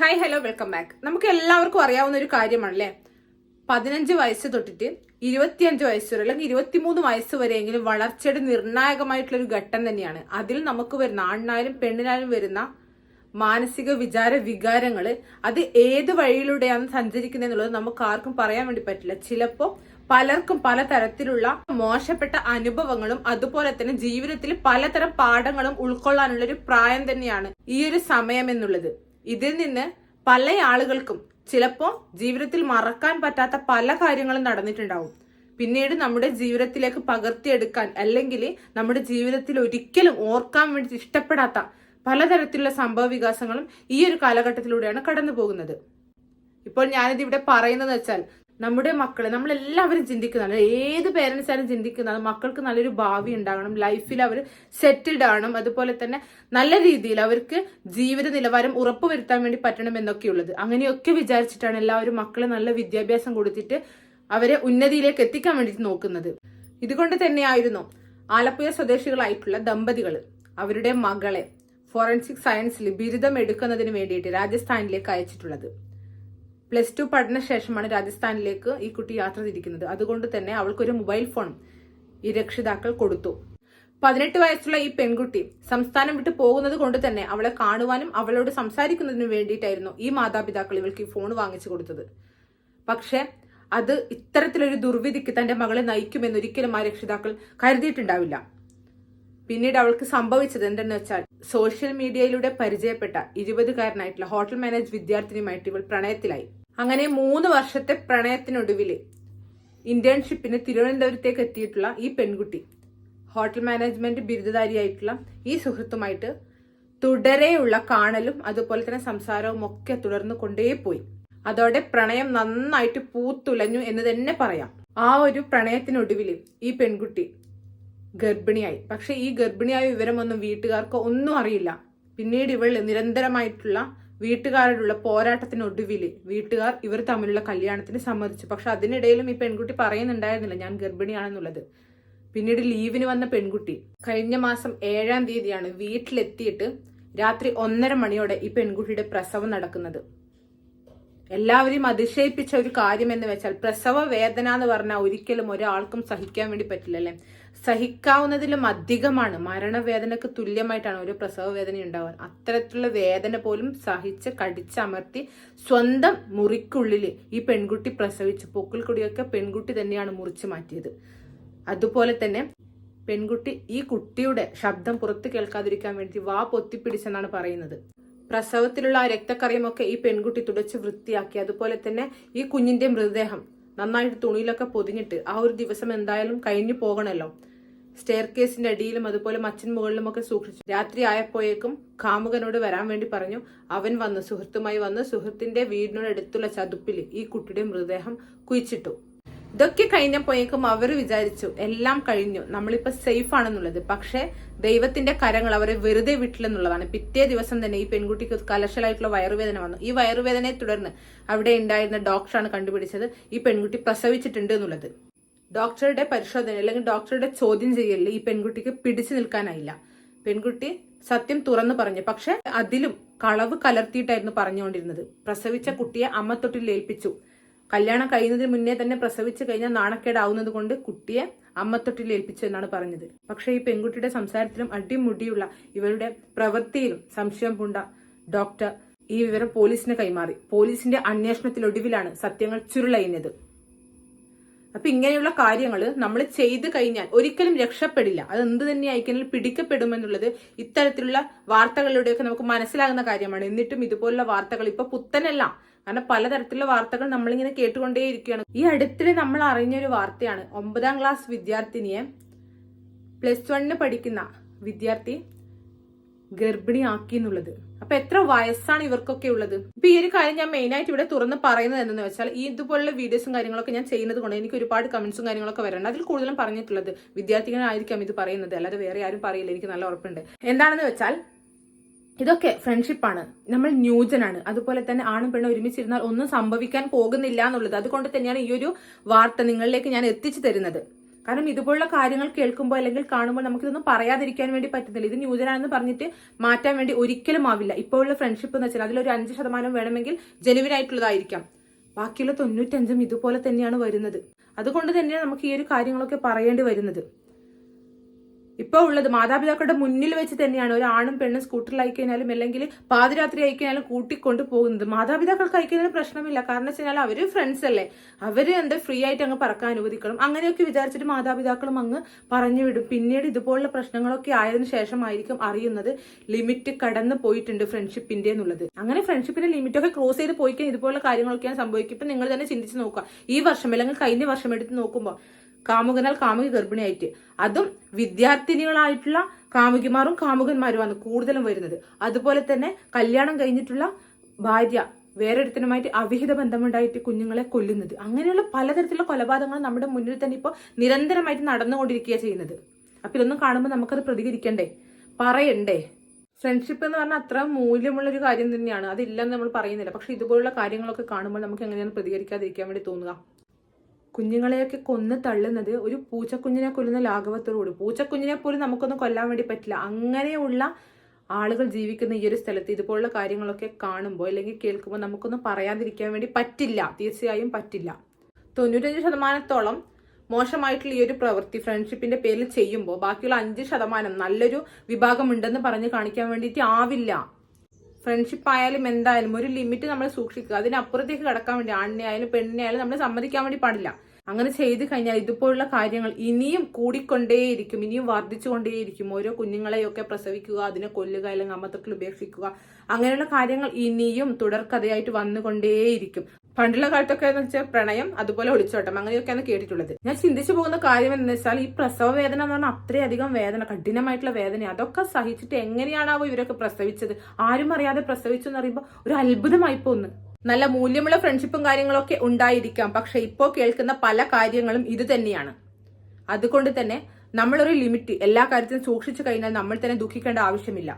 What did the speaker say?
Hi hello welcome back നമുക്ക് എല്ലാവർക്കും അറിയാവുന്ന ഒരു കാര്യമാണല്ലേ? പതിനഞ്ച് വയസ്സ് തൊട്ടിട്ട് ഇരുപത്തിയഞ്ച് വയസ്സ് വരെ അല്ലെങ്കിൽ ഇരുപത്തിമൂന്ന് വയസ്സ് വരെയെങ്കിലും വളർച്ചയുടെ നിർണായകമായിട്ടുള്ള ഒരു ഘട്ടം തന്നെയാണ്. അതിൽ നമുക്ക് വരുന്ന ആണിനായാലും പെണ്ണിനായാലും വരുന്ന മാനസിക വിചാര വികാരങ്ങൾ അത് ഏത് വഴിയിലൂടെയാണ് സഞ്ചരിക്കുന്നത് എന്നുള്ളത് നമുക്ക് ആർക്കും പറയാൻ വേണ്ടി പറ്റില്ല. ചിലപ്പോൾ പലർക്കും പലതരത്തിലുള്ള മോശപ്പെട്ട അനുഭവങ്ങളും അതുപോലെ തന്നെ ജീവിതത്തിൽ പലതരം പാഠങ്ങളും ഉൾക്കൊള്ളാനുള്ള ഒരു പ്രായം തന്നെയാണ് ഈ ഒരു സമയം എന്നുള്ളത്. ഇതിൽ നിന്ന് പല ആളുകൾക്കും ചിലപ്പോൾ ജീവിതത്തിൽ മറക്കാൻ പറ്റാത്ത പല കാര്യങ്ങളും നടന്നിട്ടുണ്ടാവും. പിന്നീട് നമ്മുടെ ജീവിതത്തിലേക്ക് പകർത്തിയെടുക്കാൻ അല്ലെങ്കിൽ നമ്മുടെ ജീവിതത്തിൽ ഒരിക്കലും ഓർക്കാൻ വേണ്ടി ഇഷ്ടപ്പെടാത്ത പലതരത്തിലുള്ള സംഭവ വികാസങ്ങളും ഈ ഒരു കാലഘട്ടത്തിലൂടെയാണ് കടന്നു പോകുന്നത് ഇപ്പോൾ ഞാനിത് ഇവിടെ പറയുന്നത് വെച്ചാൽ നമ്മുടെ മക്കളെ നമ്മളെല്ലാവരും ചിന്തിക്കുന്നതാണ്. ഏത് പേരൻസ് ആയാലും ചിന്തിക്കുന്നത് മക്കൾക്ക് നല്ലൊരു ഭാവി ഉണ്ടാകണം ലൈഫിൽ അവർ സെറ്റിൽഡ് ആവണം. അതുപോലെ തന്നെ നല്ല രീതിയിൽ അവർക്ക് ജീവിത നിലവാരം ഉറപ്പുവരുത്താൻ വേണ്ടി പറ്റണം എന്നൊക്കെയുള്ളത്. അങ്ങനെയൊക്കെ വിചാരിച്ചിട്ടാണ് എല്ലാവരും മക്കളെ നല്ല വിദ്യാഭ്യാസം കൊടുത്തിട്ട് അവരെ ഉന്നതിയിലേക്ക് എത്തിക്കാൻ വേണ്ടി നോക്കുന്നത്. ഇതുകൊണ്ട് തന്നെയായിരുന്നു ആലപ്പുഴ സ്വദേശികളായിട്ടുള്ള ദമ്പതികൾ അവരുടെ മകളെ ഫോറൻസിക് സയൻസിൽ ബിരുദം എടുക്കുന്നതിന് വേണ്ടിയിട്ട് രാജസ്ഥാനിലേക്ക് അയച്ചിട്ടുള്ളത്. പ്ലസ് ടു പഠനശേഷമാണ് രാജസ്ഥാനിലേക്ക് ഈ കുട്ടി യാത്ര തിരിക്കുന്നത്. അതുകൊണ്ട് തന്നെ അവൾക്കൊരു മൊബൈൽ ഫോൺ ഈ രക്ഷിതാക്കൾ കൊടുത്തു. പതിനെട്ട് വയസ്സുള്ള ഈ പെൺകുട്ടി സംസ്ഥാനം വിട്ടു പോകുന്നത് കൊണ്ട് തന്നെ അവളെ കാണുവാനും അവളോട് സംസാരിക്കുന്നതിനും വേണ്ടിയിട്ടായിരുന്നു ഈ മാതാപിതാക്കൾ ഇവൾക്ക് ഈ ഫോൺ വാങ്ങിച്ചു കൊടുത്തത്. പക്ഷേ അത് ഇത്തരത്തിലൊരു ദുർവിധിക്ക് തന്റെ മകളെ നയിക്കുമെന്ന് ഒരിക്കലും ആ രക്ഷിതാക്കൾ കരുതിയിട്ടുണ്ടാവില്ല. പിന്നീട് അവൾക്ക് സംഭവിച്ചത് എന്തെന്ന് വെച്ചാൽ സോഷ്യൽ മീഡിയയിലൂടെ പരിചയപ്പെട്ട ഇരുപതുകാരനായിട്ടുള്ള ഹോട്ടൽ മാനേജ് വിദ്യാർത്ഥിനിയുമായിട്ട് ഇവൾ പ്രണയത്തിലായി. അങ്ങനെ മൂന്ന് വർഷത്തെ പ്രണയത്തിനൊടുവിൽ ഇന്റേൺഷിപ്പിന് തിരുവനന്തപുരത്തേക്ക് എത്തിയിട്ടുള്ള ഈ പെൺകുട്ടി ഹോട്ടൽ മാനേജ്മെന്റ് ബിരുദധാരിയായിട്ടുള്ള ഈ സുഹൃത്തുമായിട്ട് തുടരെയുള്ള കാണലും അതുപോലെ തന്നെ സംസാരവും ഒക്കെ തുടർന്ന് കൊണ്ടേപോയി. അതോടെ പ്രണയം നന്നായിട്ട് പൂത്തുലഞ്ഞു എന്ന് തന്നെ പറയാം. ആ ഒരു പ്രണയത്തിനൊടുവിൽ ഈ പെൺകുട്ടി ഗർഭിണിയായി. പക്ഷെ ഈ ഗർഭിണിയായ വിവരമൊന്നും വീട്ടുകാർക്ക് ഒന്നും അറിയില്ല. പിന്നീട് ഇവൾ നിരന്തരമായിട്ടുള്ള വീട്ടുകാരോടുള്ള പോരാട്ടത്തിനൊടുവിൽ വീട്ടുകാർ ഇവർ തമ്മിലുള്ള കല്യാണത്തിന് സമ്മതിച്ചു. പക്ഷെ അതിനിടയിലും ഈ പെൺകുട്ടി പറയുന്നുണ്ടായിരുന്നില്ല ഞാൻ ഗർഭിണിയാണെന്നുള്ളത്. പിന്നീട് ലീവിന് വന്ന പെൺകുട്ടി കഴിഞ്ഞ മാസം ഏഴാം തീയതിയാണ് വീട്ടിലെത്തിയിട്ട് രാത്രി ഒന്നര മണിയോടെ ഈ പെൺകുട്ടിയുടെ പ്രസവം നടക്കുന്നത്. എല്ലാവരെയും അതിശയിപ്പിച്ച ഒരു കാര്യം എന്ന് വെച്ചാൽ പ്രസവ വേദന എന്ന് പറഞ്ഞാൽ ഒരിക്കലും ഒരാൾക്കും സഹിക്കാൻ വേണ്ടി പറ്റില്ല പറ്റില്ലല്ലേ സഹിക്കാവുന്നതിലും അധികമാണ്. മരണവേദനക്ക് തുല്യമായിട്ടാണ് ഒരു പ്രസവ വേദന ഉണ്ടാവുക അത്തരത്തിലുള്ള വേദന പോലും സഹിച്ച് കടിച്ചമർത്തി സ്വന്തം മുറിക്കുള്ളിൽ ഈ പെൺകുട്ടി പ്രസവിച്ചു പൊക്കിൽ കുടിയൊക്കെ പെൺകുട്ടി തന്നെയാണ് മുറിച്ചു മാറ്റിയത്. അതുപോലെ തന്നെ പെൺകുട്ടി ഈ കുട്ടിയുടെ ശബ്ദം പുറത്ത് കേൾക്കാതിരിക്കാൻ വേണ്ടി വാ പൊത്തിപ്പിടിച്ചെന്നാണ് പറയുന്നത്. പ്രസവത്തിലുള്ള ആ രക്തക്കറിയുമൊക്കെ ഈ പെൺകുട്ടി തുടച്ച് വൃത്തിയാക്കി. അതുപോലെ തന്നെ ഈ കുഞ്ഞിന്റെ മൃതദേഹം നന്നായിട്ട് തുണിയിലൊക്കെ പൊതിഞ്ഞിട്ട് ആ ഒരു ദിവസം എന്തായാലും കഴിഞ്ഞു പോകണമല്ലോ സ്റ്റെയർ കേസിന്റെ അടിയിലും അതുപോലെ മച്ചിൻ മുകളിലും ഒക്കെ സൂക്ഷിച്ചു. രാത്രി ആയപ്പോഴേക്കും കാമുകനോട് വരാൻ വേണ്ടി പറഞ്ഞു അവൻ വന്ന് സുഹൃത്തുമായി വന്ന് സുഹൃത്തിന്റെ വീടിനോടടുത്തുള്ള ചതുപ്പിൽ ഈ കുട്ടിയുടെ മൃതദേഹം കുഴിച്ചിട്ടു. ഇതൊക്കെ കഴിഞ്ഞപ്പോഴേക്കും അവർ വിചാരിച്ചു എല്ലാം കഴിഞ്ഞു നമ്മളിപ്പോ സേഫ് ആണെന്നുള്ളത്. പക്ഷേ ദൈവത്തിന്റെ കരങ്ങൾ അവരെ വെറുതെ വിട്ടില്ലെന്നുള്ളതാണ്. പിറ്റേ ദിവസം തന്നെ ഈ പെൺകുട്ടിക്ക് കലശലായിട്ടുള്ള വയറുവേദന വന്നു. ഈ വയറുവേദനയെ തുടർന്ന് അവിടെ ഉണ്ടായിരുന്ന ഡോക്ടറാണ് കണ്ടുപിടിച്ചത് ഈ പെൺകുട്ടി പ്രസവിച്ചിട്ടുണ്ട് എന്നുള്ളത്. ഡോക്ടറുടെ പരിശോധന അല്ലെങ്കിൽ ഡോക്ടറുടെ ചോദ്യം ചെയ്യലിൽ ഈ പെൺകുട്ടിക്ക് പിടിച്ചു നിൽക്കാനായില്ല. പെൺകുട്ടി സത്യം തുറന്നു പറഞ്ഞു. പക്ഷെ അതിലും കളവ് കലർത്തിയിട്ടായിരുന്നു പറഞ്ഞുകൊണ്ടിരുന്നത്. പ്രസവിച്ച കുട്ടിയെ അമ്മ തൊട്ടിൽ ഏൽപ്പിച്ചു. കല്യാണം കഴിയുന്നതിന് മുന്നേ തന്നെ പ്രസവിച്ചു കഴിഞ്ഞാൽ നാണക്കേടാവുന്നത് കൊണ്ട് കുട്ടിയെ അമ്മത്തൊട്ടിൽ ഏൽപ്പിച്ചു എന്നാണ് പറഞ്ഞത്. പക്ഷേ ഈ പെൺകുട്ടിയുടെ സംസാരത്തിലും അടിമുടിയുള്ള ഇവരുടെ പ്രവൃത്തിയിലും സംശയം പൂണ്ട ഡോക്ടർ ഈ വിവരം പോലീസിന് കൈമാറി. പോലീസിന്റെ അന്വേഷണത്തിലൊടുവിലാണ് സത്യങ്ങൾ ചുരുളയിഞ്ഞത് അപ്പൊ ഇങ്ങനെയുള്ള കാര്യങ്ങൾ നമ്മൾ ചെയ്തു കഴിഞ്ഞാൽ ഒരിക്കലും രക്ഷപ്പെടില്ല. അത് എന്ത് തന്നെ ആയിക്കഴിഞ്ഞാൽ പിടിക്കപ്പെടുമെന്നുള്ളത് ഇത്തരത്തിലുള്ള വാർത്തകളിലൂടെയൊക്കെ നമുക്ക് മനസ്സിലാകുന്ന കാര്യമാണ്. എന്നിട്ടും ഇതുപോലുള്ള വാർത്തകൾ ഇപ്പൊ പുത്തനല്ല. കാരണം പലതരത്തിലുള്ള വാർത്തകൾ നമ്മളിങ്ങനെ കേട്ടുകൊണ്ടേയിരിക്കുകയാണ്. ഈ അടുത്തിടെ നമ്മൾ അറിഞ്ഞൊരു വാർത്തയാണ്. ഒമ്പതാം ക്ലാസ് വിദ്യാർത്ഥിനിയെ പ്ലസ് വണ്ണിന് പഠിക്കുന്ന വിദ്യാർത്ഥി ഗർഭിണിയാക്കി എന്നുള്ളത്. അപ്പൊ എത്ര വയസ്സാണ് ഇവർക്കൊക്കെ ഉള്ളത്? ഇപ്പൊ ഈ ഒരു കാര്യം ഞാൻ മെയിൻ ആയിട്ട് ഇവിടെ തുറന്ന് പറയുന്നത് എന്തെന്ന് വെച്ചാൽ ഈ ഇതുപോലുള്ള വീഡിയോസും കാര്യങ്ങളൊക്കെ ഞാൻ ചെയ്യുന്നത് കൊണ്ട് എനിക്ക് ഒരുപാട് കമന്റ്സും കാര്യങ്ങളൊക്കെ വരണം അതിൽ കൂടുതലും പറഞ്ഞിട്ടുള്ളത് വിദ്യാർത്ഥികളായിരിക്കാം ഇത് പറയുന്നത്. അല്ലാതെ വേറെ ആരും പറയില്ല. എനിക്ക് നല്ല ഉറപ്പുണ്ട്. എന്താണെന്ന് വെച്ചാൽ ഇതൊക്കെ ഫ്രണ്ട്ഷിപ്പാണ് നമ്മൾ ന്യൂജനാണ്. അതുപോലെ തന്നെ ആണും പെണ്ണും ഒരുമിച്ചിരുന്നാൽ ഒന്നും സംഭവിക്കാൻ പോകുന്നില്ല എന്നുള്ളത്. അതുകൊണ്ട് തന്നെയാണ് ഈ ഒരു വാർത്ത നിങ്ങളിലേക്ക് ഞാൻ എത്തിച്ചു തരുന്നത്. കാരണം ഇതുപോലുള്ള കാര്യങ്ങൾ കേൾക്കുമ്പോൾ അല്ലെങ്കിൽ കാണുമ്പോൾ നമുക്കിതൊന്നും പറയാതിരിക്കാൻ വേണ്ടി പറ്റുന്നില്ല. ഇത് ന്യൂജനാണെന്ന് പറഞ്ഞിട്ട് മാറ്റാൻ വേണ്ടി ഒരിക്കലും ആവില്ല. ഇപ്പോഴുള്ള ഫ്രണ്ട്ഷിപ്പ് എന്ന് വെച്ചാൽ അതിലൊരു അഞ്ച് ശതമാനം വേണമെങ്കിൽ ജെനുവിനായിട്ടുള്ളതായിരിക്കാം ബാക്കിയുള്ള തൊണ്ണൂറ്റഞ്ചും ഇതുപോലെ തന്നെയാണ് വരുന്നത്. അതുകൊണ്ട് തന്നെയാണ് നമുക്ക് ഈ ഒരു കാര്യങ്ങളൊക്കെ പറയേണ്ടി വരുന്നത്. ഇപ്പൊ ഉള്ളത് മാതാപിതാക്കളുടെ മുന്നിൽ വെച്ച് തന്നെയാണ്. ഒരു ആണും പെണ്ണും സ്കൂട്ടറിൽ അയക്കഴിഞ്ഞാലും അല്ലെങ്കിൽ പാതിരാത്രി അയക്കഴിഞ്ഞാലും കൂട്ടിക്കൊണ്ട് പോകുന്നത്. മാതാപിതാക്കൾക്ക് അയക്കുന്നതിന് പ്രശ്നമില്ല. കാരണം വെച്ച് കഴിഞ്ഞാൽ അവർ ഫ്രണ്ട്സ് അല്ലേ. അവർ എന്താ ഫ്രീ ആയിട്ട് അങ്ങ് പറക്കാൻ അനുവദിക്കണം. അങ്ങനെയൊക്കെ വിചാരിച്ചിട്ട് മാതാപിതാക്കളും അങ്ങ് പറഞ്ഞു വിടും. പിന്നീട് ഇതുപോലുള്ള പ്രശ്നങ്ങളൊക്കെ ആയതിനു ശേഷമായിരിക്കും അറിയുന്നത് ലിമിറ്റ് കടന്നു പോയിട്ടുണ്ട് ഫ്രണ്ട്ഷിപ്പിന്റെ എന്നുള്ളത്. അങ്ങനെ ഫ്രണ്ട്ഷിപ്പിന്റെ ലിമിറ്റൊക്കെ ക്രോസ് ചെയ്ത് പോയിക്കാൻ ഇതുപോലുള്ള കാര്യങ്ങളൊക്കെയാണ് സംഭവിക്കുക. ഇപ്പൊ നിങ്ങൾ തന്നെ ചിന്തിച്ച് നോക്കുക. ഈ വർഷം അല്ലെങ്കിൽ കഴിഞ്ഞ വർഷം എടുത്ത് നോക്കുമ്പോൾ കാമുകനാൽ കാമുകി ഗർഭിണിയായിട്ട്. അതും വിദ്യാർത്ഥിനികളായിട്ടുള്ള കാമുകിമാരും കാമുകന്മാരുമാണ് കൂടുതലും വരുന്നത്. അതുപോലെ തന്നെ കല്യാണം കഴിഞ്ഞിട്ടുള്ള ഭാര്യ വേറൊരുത്തനുമായിട്ട് അവിഹിത ബന്ധമുണ്ടായിട്ട് കുഞ്ഞുങ്ങളെ കൊല്ലുന്നത്. അങ്ങനെയുള്ള പലതരത്തിലുള്ള കൊലപാതകങ്ങൾ നമ്മുടെ മുന്നിൽ തന്നെ ഇപ്പോൾ നിരന്തരമായിട്ട് നടന്നുകൊണ്ടിരിക്കുകയാണ് ചെയ്യുന്നത്. അപ്പൊ ഇതൊന്നും കാണുമ്പോൾ നമുക്കത് പ്രതികരിക്കണ്ടേ? പറയണ്ടേ? ഫ്രണ്ട്ഷിപ്പ് എന്ന് പറഞ്ഞാൽ അത്ര മൂല്യമുള്ള ഒരു കാര്യം തന്നെയാണ്. അതില്ലെന്ന് നമ്മൾ പറയുന്നില്ല. പക്ഷെ ഇതുപോലുള്ള കാര്യങ്ങളൊക്കെ കാണുമ്പോൾ നമുക്ക് എങ്ങനെയാണ് പ്രതികരിക്കാതിരിക്കാൻ വേണ്ടി തോന്നുക. കുഞ്ഞുങ്ങളെയൊക്കെ കൊന്ന് തള്ളുന്നത് ഒരു പൂച്ചക്കുഞ്ഞിനെ കൊല്ലുന്ന ലാഘവത്തോടുകൂടി. പൂച്ചക്കുഞ്ഞിനെ പോലും നമുക്കൊന്നും കൊല്ലാൻ വേണ്ടി പറ്റില്ല. അങ്ങനെയുള്ള ആളുകൾ ജീവിക്കുന്ന ഈ ഒരു സ്ഥലത്ത് ഇതുപോലുള്ള കാര്യങ്ങളൊക്കെ കാണുമ്പോൾ അല്ലെങ്കിൽ കേൾക്കുമ്പോൾ നമുക്കൊന്നും പറയാതിരിക്കാൻ വേണ്ടി പറ്റില്ല. തീർച്ചയായും പറ്റില്ല. തൊണ്ണൂറ്റഞ്ച് ശതമാനത്തോളം മോശമായിട്ടുള്ള ഈ ഒരു പ്രവൃത്തി ഫ്രണ്ട്ഷിപ്പിന്റെ പേരിൽ ചെയ്യുമ്പോൾ ബാക്കിയുള്ള അഞ്ച് ശതമാനം നല്ലൊരു വിഭാഗം ഉണ്ടെന്ന് പറഞ്ഞ് കാണിക്കാൻ വേണ്ടിയിട്ട് ആവില്ല. ഫ്രണ്ട്ഷിപ്പ് ആയാലും എന്തായാലും ഒരു ലിമിറ്റ് നമ്മൾ സൂക്ഷിക്കുക. അതിനപ്പുറത്തേക്ക് കടക്കാൻ വേണ്ടി ആണിനെ ആയാലും പെണ്ണിനെ ആയാലും നമ്മൾ സമ്മതിക്കാൻ വേണ്ടി പാടില്ല. അങ്ങനെ ചെയ്ത് കഴിഞ്ഞാൽ ഇതുപോലുള്ള കാര്യങ്ങൾ ഇനിയും കൂടിക്കൊണ്ടേയിരിക്കും ഇനിയും വർദ്ധിച്ചുകൊണ്ടേയിരിക്കും. ഓരോ കുഞ്ഞുങ്ങളെയൊക്കെ പ്രസവിക്കുക അതിനെ കൊല്ലുക അല്ലെങ്കിൽ അമ്മത്തൊട്ടിൽ ഉപേക്ഷിക്കുക. അങ്ങനെയുള്ള കാര്യങ്ങൾ ഇനിയും തുടർക്കഥയായിട്ട് വന്നുകൊണ്ടേയിരിക്കും. പണ്ടുള്ള കാലത്തൊക്കെ എന്ന് വെച്ചാൽ പ്രണയം അതുപോലെ ഒളിച്ചോട്ടം അങ്ങനെയൊക്കെയാണ് കേട്ടിട്ടുള്ളത്. ഞാൻ ചിന്തിച്ചു പോകുന്ന കാര്യം എന്ന് വെച്ചാൽ ഈ പ്രസവ വേദന എന്ന് പറഞ്ഞാൽ അത്രയധികം വേദന കഠിനമായിട്ടുള്ള വേദന. അതൊക്കെ സഹിച്ചിട്ട് എങ്ങനെയാണാവോ ഇവരൊക്കെ പ്രസവിച്ചത്? ആരും അറിയാതെ പ്രസവിച്ചു എന്ന് പറയുമ്പോൾ ഒരു അത്ഭുതമായി പോന്ന്. നല്ല മൂല്യമുള്ള ഫ്രണ്ട്ഷിപ്പും കാര്യങ്ങളൊക്കെ ഉണ്ടായിരിക്കാം. പക്ഷെ ഇപ്പോൾ കേൾക്കുന്ന പല കാര്യങ്ങളും ഇത് തന്നെയാണ്. അതുകൊണ്ട് തന്നെ നമ്മളൊരു ലിമിറ്റ് എല്ലാ കാര്യത്തിനും സൂക്ഷിച്ചു കഴിഞ്ഞാൽ നമ്മൾ തന്നെ ദുഃഖിക്കേണ്ട ആവശ്യമില്ല.